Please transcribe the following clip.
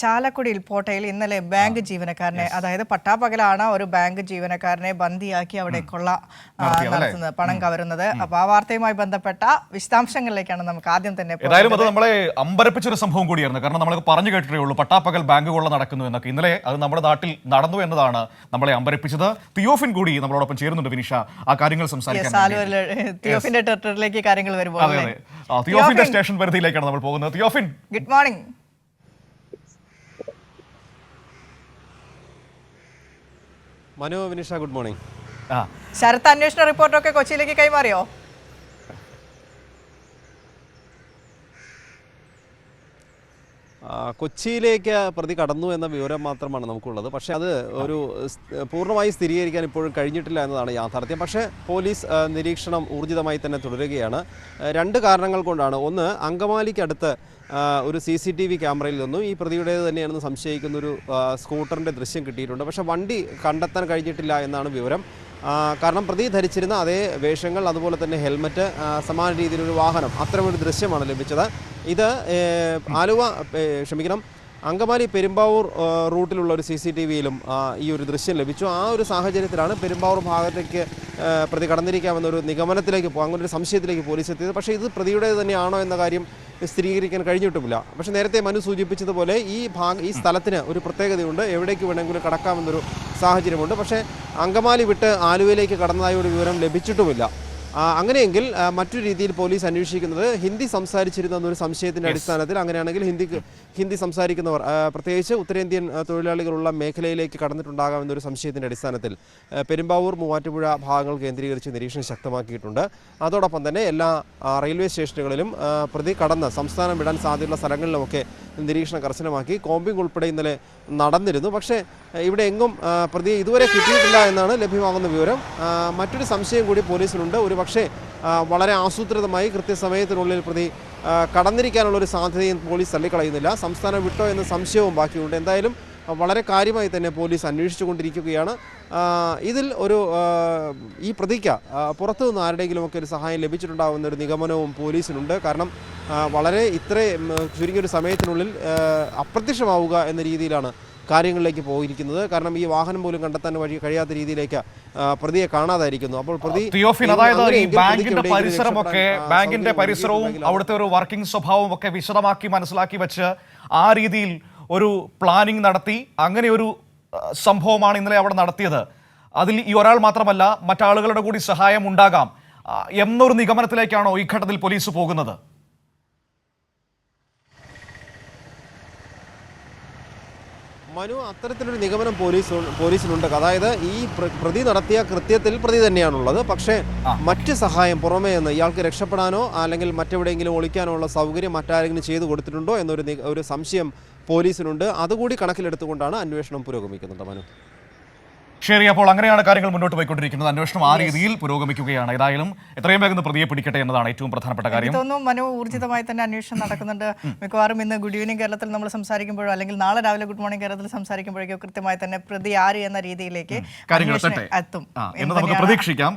ചാലക്കുടിയിൽ പോട്ടയിൽ ഇന്നലെ ബാങ്ക് ജീവനക്കാരനെ അതായത് പട്ടാപ്പകലാണ് ഒരു ബാങ്ക് ജീവനക്കാരനെ ബന്ദിയാക്കി അവിടെ കൊള്ള നടത്തുന്നത് പണം കവരുന്നത്. അപ്പൊ ആ വാർത്തയുമായി ബന്ധപ്പെട്ട വിശദാംശങ്ങളിലേക്കാണ് നമുക്ക് ആദ്യം തന്നെ. ഏതായാലും അത് നമ്മളെ അമ്പരപ്പിച്ചൊരു സംഭവം കൂടിയായിരുന്നു. കാരണം നമ്മൾ പറഞ്ഞു കേട്ടിട്ടേ ഉള്ളൂ പട്ടാപ്പകൽ ബാങ്ക് കൊള്ള നടക്കുന്നു എന്നൊക്കെ. ഇന്നലെ അത് നമ്മുടെ നാട്ടിൽ നടന്നു എന്നതാണ് നമ്മളെ അമ്പരപ്പിച്ചത്. തിയോഫിൻ കൂടി നമ്മളോടൊപ്പം ചേരുന്നുണ്ട് വിനിഷ. ആ കാര്യങ്ങൾ സംസാരിക്കാൻ തിയോഫിന്റെ ടെറിട്ടറിയിലേക്ക് കാര്യങ്ങൾ വരുമ്പോൾ തിയോഫിന്റെ സ്റ്റേഷൻ പരിധിയിലേക്കാണ് നമ്മൾ പോകുന്നത്. Theophin. Good morning. Manu Vinisha good morning ആ. ശരത് അന്വേഷണ റിപ്പോർട്ടൊക്കെ കൊച്ചിയിലേക്ക് കൈമാറിയോ? ആ, കൊച്ചിയിലേക്ക് പ്രതി കടന്നു എന്ന വിവരം മാത്രമാണ് നമുക്കുള്ളത്. പക്ഷേ അത് ഒരു പൂർണമായി സ്ഥിരീകരിക്കാൻ ഇപ്പോഴും കഴിഞ്ഞിട്ടില്ല എന്നതാണ് യാഥാർത്ഥ്യം. പക്ഷേ പോലീസ് നിരീക്ഷണം ഊർജിതമായി തന്നെ തുടരുകയാണ്. രണ്ട് കാരണങ്ങൾ കൊണ്ടാണ്. ഒന്ന് അങ്കമാലിക്കടുത്ത് ഒരു സി സി ടി വി ക്യാമറയിൽ നിന്നും ഈ പ്രതിയുടേത് തന്നെയാണെന്ന് സംശയിക്കുന്ന ഒരു സ്കൂട്ടറിന്റെ ദൃശ്യം കിട്ടിയിട്ടുണ്ട്. പക്ഷേ വണ്ടി കണ്ടെത്താൻ കഴിഞ്ഞിട്ടില്ല എന്നാണ് വിവരം. കാരണം പ്രതി ധരിച്ചിരുന്ന അതേ വേഷങ്ങൾ അതുപോലെ തന്നെ ഹെൽമറ്റ് സമാന രീതിയിലൊരു വാഹനം അത്തരമൊരു ദൃശ്യമാണ് ലഭിച്ചത്. ഇത് ആലുവ ക്ഷമിക്കണം അങ്കമാലി പെരുമ്പാവൂർ റൂട്ടിലുള്ള ഒരു സി സി ടി വിയിലും ഈ ഒരു ദൃശ്യം ലഭിച്ചു. ആ ഒരു സാഹചര്യത്തിലാണ് പെരുമ്പാവൂർ ഭാഗത്തേക്ക് പ്രതി കടന്നിരിക്കാമെന്നൊരു നിഗമനത്തിലേക്ക് അങ്ങനെ ഒരു സംശയത്തിലേക്ക് പോലീസ് എത്തിയത്. പക്ഷേ ഇത് പ്രതിയുടേത് തന്നെയാണോ എന്ന കാര്യം സ്ഥിരീകരിക്കാൻ കഴിഞ്ഞിട്ടുമില്ല. പക്ഷെ നേരത്തെ മനു സൂചിപ്പിച്ചതുപോലെ ഈ ഭാഗ ഈ സ്ഥലത്തിന് ഒരു പ്രത്യേകതയുണ്ട്. എവിടേക്ക് വേണമെങ്കിലും കടക്കാമെന്നൊരു സാഹചര്യമുണ്ട്. പക്ഷേ അങ്കമാലി വിട്ട് ആലുവയിലേക്ക് കടന്നതായി ഒരു വിവരം ലഭിച്ചിട്ടുമില്ല. അങ്ങനെയെങ്കിൽ മറ്റു മറ്റൊരു രീതിയിൽ പോലീസ് അന്വേഷിക്കുന്നത് ഹിന്ദി സംസാരിച്ചിരുന്ന ഒരു സംശയത്തിന്റെ അടിസ്ഥാനത്തിൽ അങ്ങനെയാണെങ്കിൽ ഹിന്ദി ഹിന്ദി സംസാരിക്കുന്നവർ പ്രത്യേകിച്ച് ഉത്തരേന്ത്യൻ തൊഴിലാളികളുള്ള മേഖലയിലേക്ക് കടന്നിട്ടുണ്ടാകാമെന്നൊരു സംശയത്തിന്റെ അടിസ്ഥാനത്തിൽ പെരുമ്പാവൂർ മൂവാറ്റുപുഴ ഭാഗങ്ങൾ കേന്ദ്രീകരിച്ച് നിരീക്ഷണം ശക്തമാക്കിയിട്ടുണ്ട്. അതോടൊപ്പം തന്നെ എല്ലാ റെയിൽവേ സ്റ്റേഷനുകളിലും പ്രതി കടന്ന് സംസ്ഥാനം വിടാൻ സാധ്യതയുള്ള സ്ഥലങ്ങളിലുമൊക്കെ നിരീക്ഷണം കർശനമാക്കി കോമ്പിംഗ് ഉൾപ്പെടെ ഇന്നലെ നടന്നിരുന്നു. പക്ഷേ ഇവിടെ എങ്ങും പ്രതി ഇതുവരെ കിട്ടിയിട്ടില്ല എന്നാണ് ലഭ്യമാകുന്ന വിവരം. മറ്റൊരു സംശയം കൂടി പോലീസിനുണ്ട് ഒരു പക്ഷേ വളരെ ആസൂത്രിതമായി കൃത്യസമയത്തിനുള്ളിൽ പ്രതി കടന്നിരിക്കാനുള്ളൊരു സാധ്യതയും പോലീസ് തള്ളിക്കളയുന്നില്ല. സംസ്ഥാനം വിട്ടോ എന്ന സംശയവും ബാക്കിയുണ്ട്. എന്തായാലും വളരെ കാര്യമായി തന്നെ പോലീസ് അന്വേഷിച്ചു കൊണ്ടിരിക്കുകയാണ് ഇതിൽ ഒരു ഈ പ്രതിക്ക് പുറത്തു നിന്ന് ആരുടെയെങ്കിലുമൊക്കെ ഒരു സഹായം ലഭിച്ചിട്ടുണ്ടാകുന്ന ഒരു നിഗമനവും പോലീസിനുണ്ട്. കാരണം വളരെ ഇത്ര ചുരുങ്ങിയൊരു സമയത്തിനുള്ളിൽ അപ്രത്യക്ഷമാവുക എന്ന രീതിയിലാണ് കാര്യങ്ങളിലേക്ക് പോയിരിക്കുന്നത്. കാരണം ഈ വാഹനം പോലും കണ്ടെത്താൻ വഴി കഴിയാത്ത രീതിയിലേക്ക് പ്രതിയെ കാണാതായിരിക്കുന്നു. അപ്പോൾ പ്രതി അതായത് ഈ ബാങ്കിന്റെ പരിസരമൊക്കെ ബാങ്കിന്റെ പരിസരവും അവിടുത്തെ ഒരു വർക്കിംഗ് സ്വഭാവവും ഒക്കെ വിശദമാക്കി മനസ്സിലാക്കി വെച്ച് ആ രീതിയിൽ ഒരു പ്ലാനിംഗ് നടത്തി. അങ്ങനെ ഒരു സംഭവമാണ് ഇന്നലെ അവിടെ നടത്തിയത്. അതിൽ ഈ ഒരാൾ മാത്രമല്ല മറ്റാളുകളുടെ കൂടി സഹായം ഉണ്ടാകാം എന്നൊരു നിഗമനത്തിലേക്കാണോ ഈ ഘട്ടത്തിൽ പോലീസ് പോകുന്നത്? മനു അത്തരത്തിലൊരു നിഗമനം പോലീസ് പോലീസിനുണ്ട് അതായത് ഈ പ്ര- പ്രതി നടത്തിയ കൃത്യത്തിൽ പ്രതി തന്നെയാണുള്ളത്. പക്ഷേ മറ്റ് സഹായം പുറമേ നിന്ന് ഇയാൾക്ക് രക്ഷപ്പെടാനോ അല്ലെങ്കിൽ മറ്റെവിടെയെങ്കിലും ഒളിക്കാനോ ഉള്ള സൗകര്യം മറ്റാരെങ്കിലും ചെയ്തു കൊടുത്തിട്ടുണ്ടോ എന്നൊരു ഒരു സംശയം പോലീസിനുണ്ട്. അതുകൂടി കണക്കിലെടുത്തുകൊണ്ടാണ് അന്വേഷണം പുരോഗമിക്കുന്നത് മനു. ശരി അപ്പോൾ അങ്ങനെയാണ് കാര്യങ്ങൾ മുന്നോട്ട് പോയിക്കൊണ്ടിരിക്കുന്നത്. അന്വേഷണം ആ രീതിയിൽ പുരോഗമിക്കുകയാണ്. ഏതായാലും എത്രയും വേഗം പ്രതിയെ പിടിക്കട്ടെ എന്നതാണ് ഏറ്റവും പ്രധാനപ്പെട്ട കാര്യം. തോന്നുന്നു മനു ഊർജിതമായി തന്നെ അന്വേഷണം നടക്കുന്നുണ്ട്. മിക്കവാറും ഇന്ന് ഗുഡ് ഈവനിങ് കേരളത്തിൽ നമ്മൾ സംസാരിക്കുമ്പോഴോ അല്ലെങ്കിൽ നാളെ രാവിലെ ഗുഡ് മോർണിംഗ് കേരളത്തിൽ സംസാരിക്കുമ്പോഴേക്കോ കൃത്യമായി തന്നെ പ്രതി ആര് എന്ന രീതിയിലേക്ക് എത്തും. എന്ന് നമുക്ക് പ്രതീക്ഷിക്കാം.